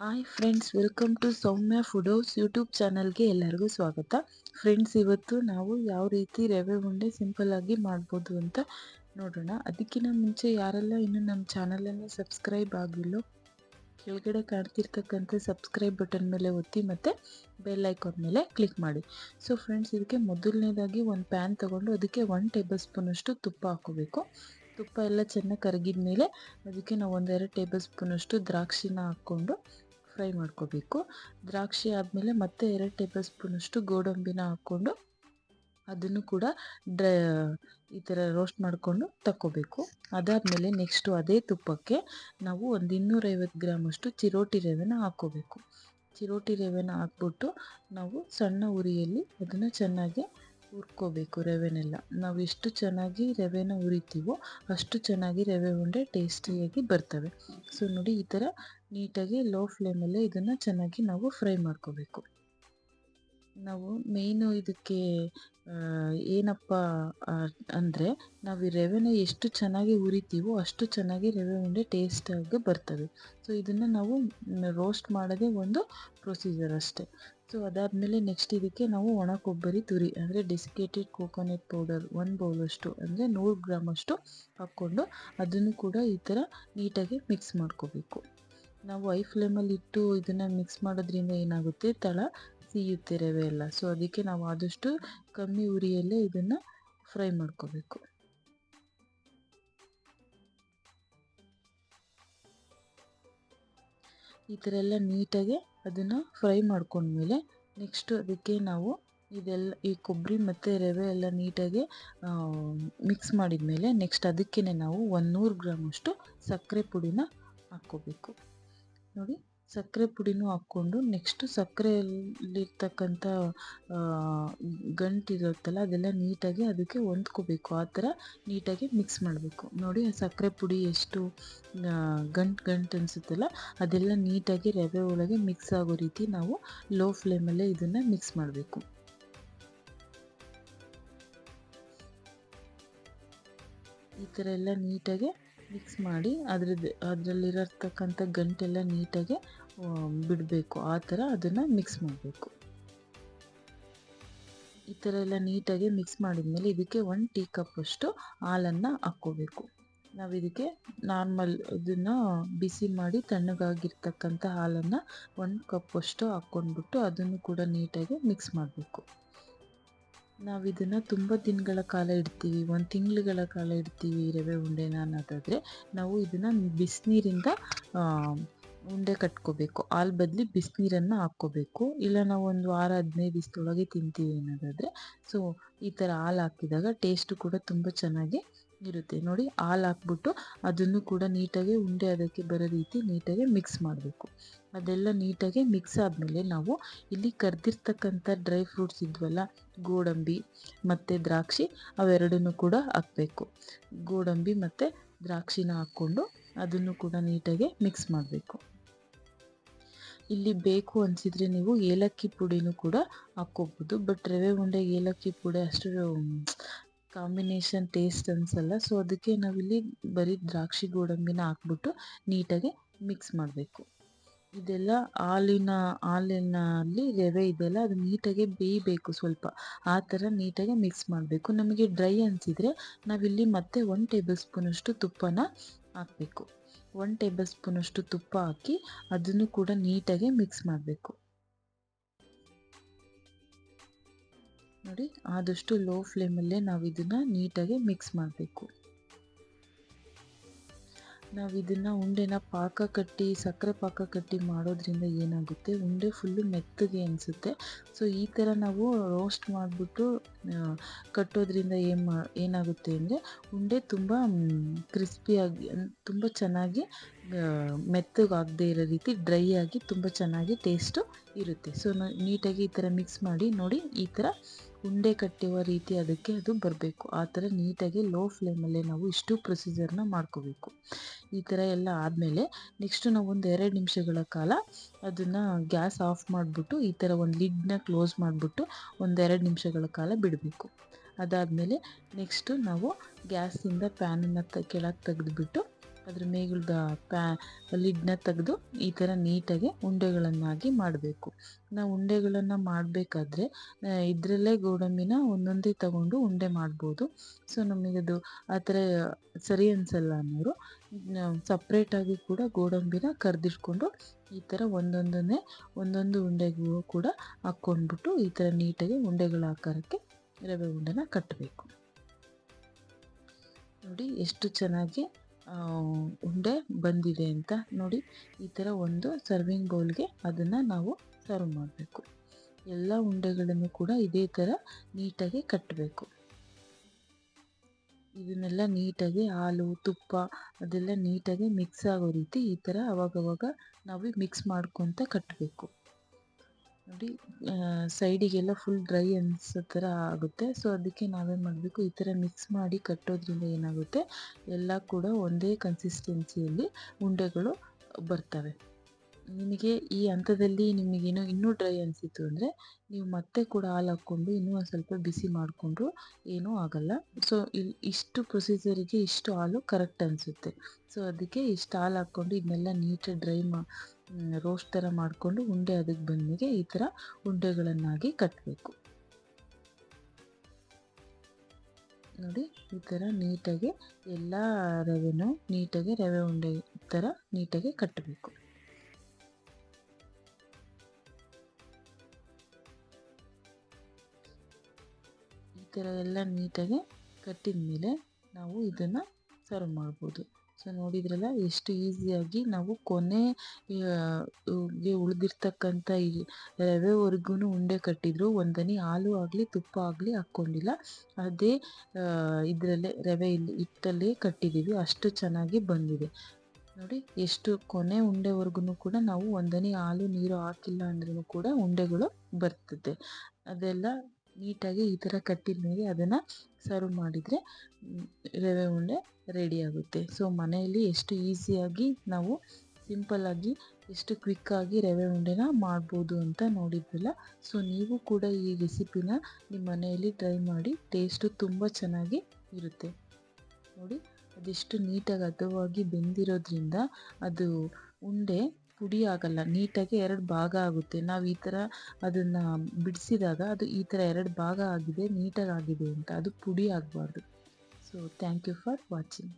Hi friends welcome to Soumya food house YouTube ಚಾನಲ್ಗೆ ಎಲ್ಲರಿಗೂ ಸ್ವಾಗತ. ಫ್ರೆಂಡ್ಸ್ ಇವತ್ತು ನಾವು ಯಾವ ರೀತಿ ರವೆ ಉಂಡೆ ಸಿಂಪಲ್ಲಾಗಿ ಮಾಡ್ಬೋದು ಅಂತ ನೋಡೋಣ. ಅದಕ್ಕಿಂತ ಮುಂಚೆ ಯಾರೆಲ್ಲ ಇನ್ನೂ ನಮ್ಮ ಚಾನಲನ್ನು ಸಬ್ಸ್ಕ್ರೈಬ್ ಆಗಿಲ್ಲೋ, ಕೆಳಗಡೆ ಕಾಣ್ತಿರ್ತಕ್ಕಂಥ ಸಬ್ಸ್ಕ್ರೈಬ್ ಬಟನ್ ಮೇಲೆ ಒತ್ತಿ ಮತ್ತು ಬೆಲ್ ಐಕಾನ್ ಮೇಲೆ ಕ್ಲಿಕ್ ಮಾಡಿ. ಸೊ ಫ್ರೆಂಡ್ಸ್ ಇದಕ್ಕೆ ಮೊದಲನೇದಾಗಿ ಒಂದು ಪ್ಯಾನ್ ತೊಗೊಂಡು ಅದಕ್ಕೆ ಒನ್ ಟೇಬಲ್ ಸ್ಪೂನಷ್ಟು ತುಪ್ಪ ಹಾಕೋಬೇಕು ತುಪ್ಪ ಎಲ್ಲ ಚೆನ್ನಾಗಿ ಕರಗಿದ ಮೇಲೆ ಅದಕ್ಕೆ ನಾವು ಒಂದೆರಡು ಟೇಬಲ್ ಸ್ಪೂನಷ್ಟು ದ್ರಾಕ್ಷಿನ ಹಾಕ್ಕೊಂಡು ಫ್ರೈ ಮಾಡ್ಕೋಬೇಕು. ದ್ರಾಕ್ಷಿ ಆದಮೇಲೆ ಮತ್ತೆ ಎರಡು ಟೇಬಲ್ ಸ್ಪೂನಷ್ಟು ಗೋಡಂಬಿನ ಹಾಕ್ಕೊಂಡು ಅದನ್ನು ಕೂಡ ಡ್ರೈ, ಈ ಥರ ರೋಸ್ಟ್ ಮಾಡಿಕೊಂಡು ತಕ್ಕೋಬೇಕು. ಅದಾದಮೇಲೆ ನೆಕ್ಸ್ಟು ಅದೇ ತುಪ್ಪಕ್ಕೆ ನಾವು ಒಂದು ಇನ್ನೂರೈವತ್ತು ಗ್ರಾಮಷ್ಟು ಚಿರೋಟಿ ರವೆನ ಹಾಕ್ಕೋಬೇಕು. ಚಿರೋಟಿ ರವೆನ ಹಾಕ್ಬಿಟ್ಟು ನಾವು ಸಣ್ಣ ಉರಿಯಲ್ಲಿ ಅದನ್ನು ಚೆನ್ನಾಗಿ ಹುರ್ಕೋಬೇಕು ರವೆನೆಲ್ಲ. ನಾವು ಎಷ್ಟು ಚೆನ್ನಾಗಿ ರವೆನ ಉರಿತೀವೋ ಅಷ್ಟು ಚೆನ್ನಾಗಿ ರವೆ ಉಂಡೆ ಟೇಸ್ಟಿಯಾಗಿ ಬರ್ತವೆ. ಸೊ ನೋಡಿ ಈ ಥರ ನೀಟಾಗಿ ಲೋ ಫ್ಲೇಮಲ್ಲೇ ಇದನ್ನು ಚೆನ್ನಾಗಿ ನಾವು ಫ್ರೈ ಮಾಡ್ಕೋಬೇಕು. ನಾವು ಮೇಯ್ನು ಇದಕ್ಕೆ ಏನಪ್ಪ ಅಂದರೆ ನಾವು ಈ ರವೆನ ಎಷ್ಟು ಚೆನ್ನಾಗಿ ಉರಿತೀವೋ ಅಷ್ಟು ಚೆನ್ನಾಗಿ ರವೆ ಉಂಡೆ ಟೇಸ್ಟಾಗಿ ಬರ್ತವೆ ಸೊ ಇದನ್ನು ನಾವು ರೋಸ್ಟ್ ಮಾಡೋದೇ ಒಂದು ಪ್ರೊಸೀಜರ್ ಅಷ್ಟೇ. ಸೊ ಅದಾದಮೇಲೆ ನೆಕ್ಸ್ಟ್ ಇದಕ್ಕೆ ನಾವು ಒಣ ಕೊಬ್ಬರಿ ತುರಿ, ಅಂದರೆ ಡಿಸ್ಕೇಟೆಡ್ ಕೋಕೋನಟ್ ಪೌಡರ್ ಒಂದು ಬೌಲಷ್ಟು ಅಂದರೆ ನೂರು ಗ್ರಾಮಷ್ಟು ಹಾಕ್ಕೊಂಡು ಅದನ್ನು ಕೂಡ ಈ ಥರ ನೀಟಾಗಿ ಮಿಕ್ಸ್ ಮಾಡ್ಕೋಬೇಕು. ನಾವು ಐ ಫ್ಲೇಮಲ್ಲಿ ಇಟ್ಟು ಇದನ್ನು ಮಿಕ್ಸ್ ಮಾಡೋದ್ರಿಂದ ಏನಾಗುತ್ತೆ? ತಳ ಸೀಯುತ್ತೆ ರವೆ ಎಲ್ಲ. ಸೊ ಅದಕ್ಕೆ ನಾವು ಆದಷ್ಟು ಕಮ್ಮಿ ಉರಿಯಲ್ಲೇ ಇದನ್ನು ಫ್ರೈ ಮಾಡ್ಕೋಬೇಕು. ಈ ಥರ ಎಲ್ಲ ನೀಟಾಗಿ ಅದನ್ನು ಫ್ರೈ ಮಾಡ್ಕೊಂಡ್ಮೇಲೆ ನೆಕ್ಸ್ಟು ಅದಕ್ಕೆ ನಾವು ಇದೆಲ್ಲ, ಈ ಕೊಬ್ಬರಿ ಮತ್ತು ರವೆ ಎಲ್ಲ ನೀಟಾಗಿ ಮಿಕ್ಸ್ ಮಾಡಿದ ಮೇಲೆ ನೆಕ್ಸ್ಟ್ ಅದಕ್ಕೇ ನಾವು ಒಂದು ನೂರು ಗ್ರಾಮಷ್ಟು ಸಕ್ಕರೆ ಪುಡಿನ ಹಾಕ್ಕೋಬೇಕು. ನೋಡಿ ಸಕ್ಕರೆ ಪುಡಿನೂ ಹಾಕ್ಕೊಂಡು ನೆಕ್ಸ್ಟು ಸಕ್ಕರೆಯಲ್ಲಿರ್ತಕ್ಕಂಥ ಗಂಟಿರುತ್ತಲ್ಲ ಅದೆಲ್ಲ ನೀಟಾಗಿ ಅದಕ್ಕೆ ಹೊಂದ್ಕೋಬೇಕು. ಆ ಥರ ನೀಟಾಗಿ ಮಿಕ್ಸ್ ಮಾಡಬೇಕು. ನೋಡಿ ಸಕ್ಕರೆ ಪುಡಿ ಎಷ್ಟು ಗಂಟು ಗಂಟು ಅನಿಸುತ್ತಲ್ಲ ಅದೆಲ್ಲ ನೀಟಾಗಿ ರವೆ ಒಳಗೆ ಮಿಕ್ಸ್ ಆಗೋ ರೀತಿ ನಾವು ಲೋ ಫ್ಲೇಮಲ್ಲೇ ಇದನ್ನು ಮಿಕ್ಸ್ ಮಾಡಬೇಕು. ಈ ಥರ ಎಲ್ಲ ನೀಟಾಗಿ ಮಿಕ್ಸ್ ಮಾಡಿ ಅದ್ರದ್ದು, ಅದರಲ್ಲಿರತಕ್ಕಂಥ ಗಂಟೆಲ್ಲ ನೀಟಾಗಿ ಬಿಡಬೇಕು. ಆ ಥರ ಅದನ್ನು ಮಿಕ್ಸ್ ಮಾಡಬೇಕು. ಈ ಥರ ಎಲ್ಲ ನೀಟಾಗಿ ಮಿಕ್ಸ್ ಮಾಡಿದ್ಮೇಲೆ ಇದಕ್ಕೆ ಒನ್ ಟೀ ಕಪ್ಪಷ್ಟು ಹಾಲನ್ನು ಹಾಕ್ಕೋಬೇಕು. ನಾವು ಇದಕ್ಕೆ ನಾರ್ಮಲ್ ಇದನ್ನು ಬಿಸಿ ಮಾಡಿ ತಣ್ಣಗಾಗಿರ್ತಕ್ಕಂಥ ಹಾಲನ್ನು ಒಂದು ಕಪ್ಪಷ್ಟು ಹಾಕ್ಕೊಂಡ್ಬಿಟ್ಟು ಅದನ್ನು ಕೂಡ ನೀಟಾಗಿ ಮಿಕ್ಸ್ ಮಾಡಬೇಕು. ನಾವು ಇದನ್ನು ತುಂಬ ದಿನಗಳ ಕಾಲ ಇಡ್ತೀವಿ, ಒಂದು ತಿಂಗಳುಗಳ ಕಾಲ ಇಡ್ತೀವಿ ರವೆ ಉಂಡೆನ ಅನ್ನೋದಾದರೆ. ನಾವು ಇದನ್ನು ಬಿಸಿನೀರಿಂದ ಉಂಡೆ ಕಟ್ಕೋಬೇಕು. ಹಾಲು ಬದಲಿ ಬಿಸಿನೀರನ್ನು ಹಾಕ್ಕೋಬೇಕು. ಇಲ್ಲ ನಾವು ಒಂದು ವಾರ, ಹದಿನೈದು ದಿವಸದೊಳಗೆ ತಿಂತೀವಿ ಅನ್ನೋದಾದರೆ. ಸೊ ಈ ಥರ ಹಾಲು ಹಾಕಿದಾಗ ಟೇಸ್ಟು ಕೂಡ ತುಂಬ ಚೆನ್ನಾಗಿ ಇರುತ್ತೆ. ನೋಡಿ, ಹಾಲು ಹಾಕ್ಬಿಟ್ಟು ಅದನ್ನು ಕೂಡ ನೀಟಾಗಿ ಉಂಡೆ ಅದಕ್ಕೆ ಬರೋ ರೀತಿ ನೀಟಾಗಿ ಮಿಕ್ಸ್ ಮಾಡಬೇಕು. ಅದೆಲ್ಲ ನೀಟಾಗಿ ಮಿಕ್ಸ್ ಆದಮೇಲೆ ನಾವು ಇಲ್ಲಿ ಕರೆದಿರ್ತಕ್ಕಂಥ ಡ್ರೈ ಫ್ರೂಟ್ಸ್ ಇದ್ವಲ್ಲ ಗೋಡಂಬಿ ಮತ್ತು ದ್ರಾಕ್ಷಿ ಅವೆರಡನ್ನು ಕೂಡ ಹಾಕಬೇಕು. ಗೋಡಂಬಿ ಮತ್ತು ದ್ರಾಕ್ಷಿನ ಹಾಕ್ಕೊಂಡು ಅದನ್ನು ಕೂಡ ನೀಟಾಗಿ ಮಿಕ್ಸ್ ಮಾಡಬೇಕು. ಇಲ್ಲಿ ಬೇಕು ಅನಿಸಿದರೆ ನೀವು ಏಲಕ್ಕಿ ಪುಡಿನೂ ಕೂಡ ಹಾಕ್ಕೋಬೋದು ಬಟ್ ರವೆ ಉಂಡೆ, ಏಲಕ್ಕಿ ಪುಡಿ ಅಷ್ಟು ಕಾಂಬಿನೇಷನ್ ಟೇಸ್ಟ್ ಅನಿಸಲ್ಲ. ಸೊ ಅದಕ್ಕೆ ನಾವಿಲ್ಲಿ ಬರೀ ದ್ರಾಕ್ಷಿ, ಗೋಡಂಬಿನ ಹಾಕ್ಬಿಟ್ಟು ನೀಟಾಗಿ ಮಿಕ್ಸ್ ಮಾಡಬೇಕು. ಇದೆಲ್ಲ ಹಾಲಿನ, ಹಾಲಿನಲ್ಲಿ ರವೆ ಇದೆಲ್ಲ ಅದು ನೀಟಾಗಿ ಬೇಯಬೇಕು ಸ್ವಲ್ಪ. ಆ ಥರ ನೀಟಾಗಿ ಮಿಕ್ಸ್ ಮಾಡಬೇಕು. ನಮಗೆ ಡ್ರೈ ಅನಿಸಿದರೆ ನಾವಿಲ್ಲಿ ಮತ್ತೆ ಒನ್ ಟೇಬಲ್ ಸ್ಪೂನಷ್ಟು ತುಪ್ಪನ ಹಾಕಬೇಕು. ಒನ್ ಟೇಬಲ್ ಸ್ಪೂನಷ್ಟು ತುಪ್ಪ ಹಾಕಿ ಅದನ್ನು ಕೂಡ ನೀಟಾಗಿ ಮಿಕ್ಸ್ ಮಾಡಬೇಕು. ನೋಡಿ, ಆದಷ್ಟು ಲೋ ಫ್ಲೇಮಲ್ಲೇ ನಾವು ಇದನ್ನು ನೀಟಾಗಿ ಮಿಕ್ಸ್ ಮಾಡಬೇಕು. ನಾವು ಇದನ್ನು ಉಂಡೆನ ಪಾಕ ಕಟ್ಟಿ, ಸಕ್ಕರೆ ಪಾಕ ಕಟ್ಟಿ ಮಾಡೋದ್ರಿಂದ ಏನಾಗುತ್ತೆ? ಉಂಡೆ ಫುಲ್ಲು ಮೆತ್ತಗೆ ಅನಿಸುತ್ತೆ. ಸೊ ಈ ಥರ ನಾವು ರೋಸ್ಟ್ ಮಾಡಿಬಿಟ್ಟು ಕಟ್ಟೋದ್ರಿಂದ ಏನು ಮಾ, ಏನಾಗುತ್ತೆ ಅಂದರೆ ಉಂಡೆ ತುಂಬ ಕ್ರಿಸ್ಪಿಯಾಗಿ ತುಂಬ ಚೆನ್ನಾಗಿ ಮೆತ್ತಗಾಗದೇ ಇರೋ ರೀತಿ ಡ್ರೈ ಆಗಿ ತುಂಬ ಚೆನ್ನಾಗಿ ಟೇಸ್ಟು ಇರುತ್ತೆ. ಸೊ ನೀಟಾಗಿ ಈ ಥರ ಮಿಕ್ಸ್ ಮಾಡಿ, ನೋಡಿ ಈ ಥರ ಉಂಡೆ ಕಟ್ಟುವ ರೀತಿ ಅದಕ್ಕೆ ಅದು ಬರಬೇಕು. ಆ ಥರ ನೀಟಾಗಿ ಲೋ ಫ್ಲೇಮಲ್ಲೇ ನಾವು ಇಷ್ಟು ಪ್ರೊಸೀಜರ್ನ ಮಾಡ್ಕೋಬೇಕು. ಈ ಥರ ಎಲ್ಲ ಆದಮೇಲೆ ನೆಕ್ಸ್ಟು ನಾವು ಒಂದು ಎರಡು ನಿಮಿಷಗಳ ಕಾಲ ಅದನ್ನು ಗ್ಯಾಸ್ ಆಫ್ ಮಾಡಿಬಿಟ್ಟು ಈ ಥರ ಒಂದು ಲಿಡ್ನ ಕ್ಲೋಸ್ ಮಾಡಿಬಿಟ್ಟು ಒಂದೆರಡು ನಿಮಿಷಗಳ ಕಾಲ ಬಿಡಬೇಕು. ಅದಾದಮೇಲೆ ನೆಕ್ಸ್ಟು ನಾವು ಗ್ಯಾಸಿಂದ ಪ್ಯಾನನ್ನು ತ, ಕೆಳಗೆ ತೆಗೆದುಬಿಟ್ಟು ಅದ್ರ ಮೇಗಲ್ದ ಪ್ಯಾ, ಲಿಡ್ನ ತೆಗೆದು ಈ ಥರ ನೀಟಾಗಿ ಉಂಡೆಗಳನ್ನಾಗಿ ಮಾಡಬೇಕು. ನಾವು ಉಂಡೆಗಳನ್ನು ಮಾಡಬೇಕಾದ್ರೆ ಇದರಲ್ಲೇ ಗೋಡಂಬಿನ ಒಂದೊಂದೇ ತಗೊಂಡು ಉಂಡೆ ಮಾಡ್ಬೋದು. ಸೊ ನಮಗದು ಆ ಥರ ಸರಿ ಅನಿಸಲ್ಲ ಅನ್ನೋರು ಸಪ್ರೇಟಾಗಿ ಕೂಡ ಗೋಡಂಬಿನ ಕರೆದಿಟ್ಕೊಂಡು ಈ ಥರ ಒಂದೊಂದನ್ನೇ, ಒಂದೊಂದು ಉಂಡೆಗೂ ಕೂಡ ಹಾಕ್ಕೊಂಡ್ಬಿಟ್ಟು ಈ ಥರ ನೀಟಾಗಿ ಉಂಡೆಗಳ ಆಕಾರಕ್ಕೆ ರವೆ ಉಂಡೆನ ಕಟ್ಟಬೇಕು ನೋಡಿ ಎಷ್ಟು ಚೆನ್ನಾಗಿ ಉಂಡೆ ಬಂದಿದೆ ಅಂತ ನೋಡಿ. ಈ ಥರ ಒಂದು ಸರ್ವಿಂಗ್ ಬೌಲ್ಗೆ ಅದನ್ನು ನಾವು ಸರ್ವ್ ಮಾಡಬೇಕು. ಎಲ್ಲ ಉಂಡೆಗಳನ್ನು ಕೂಡ ಇದೇ ಥರ ನೀಟಾಗಿ ಕಟ್ಟಬೇಕು ಇದನ್ನೆಲ್ಲ ನೀಟಾಗಿ ಹಾಲು, ತುಪ್ಪ ಅದೆಲ್ಲ ನೀಟಾಗಿ ಮಿಕ್ಸ್ ಆಗೋ ರೀತಿ ಈ ಥರ ಅವಾಗವಾಗ ನಾವು ಮಿಕ್ಸ್ ಮಾಡ್ಕೊತ ಕಟ್ಟಬೇಕು ನೋಡಿ ಸೈಡಿಗೆಲ್ಲ ಫುಲ್ ಡ್ರೈ ಅನ್ಸೋ ಥರ ಆಗುತ್ತೆ. ಸೊ ಅದಕ್ಕೆ ನಾವೇನು ಮಾಡಬೇಕು. ಈ ಥರ ಮಿಕ್ಸ್ ಮಾಡಿ ಕಟ್ಟೋದ್ರಿಂದ ಏನಾಗುತ್ತೆ? ಎಲ್ಲ ಕೂಡ ಒಂದೇ ಕನ್ಸಿಸ್ಟೆನ್ಸಿಯಲ್ಲಿ ಉಂಡೆಗಳು ಬರ್ತವೆ. ನಿಮಗೆ ಈ ಹಂತದಲ್ಲಿ ನಿಮಗೇನೋ ಇನ್ನೂ ಡ್ರೈ ಅನಿಸಿತು ಅಂದರೆ ನೀವು ಮತ್ತೆ ಕೂಡ ಹಾಲು ಹಾಕ್ಕೊಂಡು ಇನ್ನೂ ಒಂದು ಸ್ವಲ್ಪ ಬಿಸಿ ಮಾಡಿಕೊಂಡ್ರು ಏನೂ ಆಗಲ್ಲ. ಸೊ ಇಲ್ಲಿ ಇಷ್ಟು ಪ್ರೊಸೀಜರಿಗೆ ಇಷ್ಟು ಹಾಲು ಕರೆಕ್ಟ್ ಅನಿಸುತ್ತೆ. ಸೊ ಅದಕ್ಕೆ ಇಷ್ಟು ಹಾಲು ಹಾಕ್ಕೊಂಡು ಇದನ್ನೆಲ್ಲ ನೀಟಾಗಿ ಡ್ರೈ ಮಾ ರೋಸ್ಟ್ ಥರ ಮಾಡಿಕೊಂಡು ಉಂಡೆ ಅದಕ್ಕೆ ಬಂದಿಗೆ ಈ ಥರ ಉಂಡೆಗಳನ್ನಾಗಿ ಕಟ್ಟಬೇಕು ನೋಡಿ, ಈ ಥರ ನೀಟಾಗಿ ಎಲ್ಲ ರವೆನೂ ನೀಟಾಗಿ ರವೆ ಉಂಡೆ ಥರ ನೀಟಾಗಿ ಕಟ್ಟಬೇಕು ಥರ ಎಲ್ಲ ನೀಟಾಗಿ ಕಟ್ಟಿದ ಮೇಲೆ ನಾವು ಇದನ್ನು ಸರ್ವ್ ಮಾಡ್ಬೋದು. ಸೊ ನೋಡಿದ್ರಲ್ಲ, ಎಷ್ಟು ಈಸಿಯಾಗಿ ನಾವು ಕೊನೆ ಉಳಿದಿರ್ತಕ್ಕಂಥ ಈ ರವೆವರೆಗೂ ಉಂಡೆ ಕಟ್ಟಿದ್ರು. ಒಂದನಿ ಹಾಲು ಆಗಲಿ, ತುಪ್ಪ ಆಗಲಿ ಹಾಕ್ಕೊಂಡಿಲ್ಲ. ಅದೇ ಇದರಲ್ಲೇ ರವೆ ಇಲ್ಲಿ ಹಿಟ್ಟಲ್ಲೇ ಕಟ್ಟಿದ್ದೀವಿ. ಅಷ್ಟು ಚೆನ್ನಾಗಿ ಬಂದಿದೆ. ನೋಡಿ, ಎಷ್ಟು ಕೊನೆ ಉಂಡೆವರೆಗೂ ಕೂಡ ನಾವು ಒಂದನೇ ಹಾಲು ನೀರು ಹಾಕಿಲ್ಲ ಅಂದ್ರೂ ಕೂಡ ಉಂಡೆಗಳು ಬರ್ತದೆ. ಅದೆಲ್ಲ ನೀಟಾಗಿ ಈ ಥರ ಕಟ್ಟಿದ ಮೇಲೆ ಅದನ್ನು ಸರ್ವ್ ಮಾಡಿದರೆ ರವೆ ಉಂಡೆ ರೆಡಿ ಆಗುತ್ತೆ. ಸೊ, ಮನೆಯಲ್ಲಿ ಎಷ್ಟು ಈಸಿಯಾಗಿ ನಾವು ಸಿಂಪಲ್ಲಾಗಿ ಎಷ್ಟು ಕ್ವಿಕ್ಕಾಗಿ ರವೆ ಉಂಡೆನ ಮಾಡ್ಬೋದು ಅಂತ ನೋಡಿದ್ವಲ್ಲ ಸೊ, ನೀವು ಕೂಡ ಈ ರೆಸಿಪಿನ ನಿಮ್ಮ ಮನೆಯಲ್ಲಿ ಟ್ರೈ ಮಾಡಿ, ಟೇಸ್ಟು ತುಂಬ ಚೆನ್ನಾಗಿ ಇರುತ್ತೆ. ನೋಡಿ, ಅದೆಷ್ಟು ನೀಟಾಗಿ ಹದವಾಗಿ ಬೆಂದಿರೋದ್ರಿಂದ ಅದು ಉಂಡೆ ಪುಡಿ ಆಗಲ್ಲ, ನೀಟಾಗಿ ಎರಡು ಭಾಗ ಆಗುತ್ತೆ. ನಾವು ಈ ಥರ ಅದನ್ನು ಬಿಡಿಸಿದಾಗ ಅದು ಈ ಥರ ಎರಡು ಭಾಗ ಆಗಿದೆ, ನೀಟಾಗಿ ಆಗಿದೆ ಅಂತ. ಅದು ಪುಡಿ ಆಗಬಾರ್ದು. So thank you for watching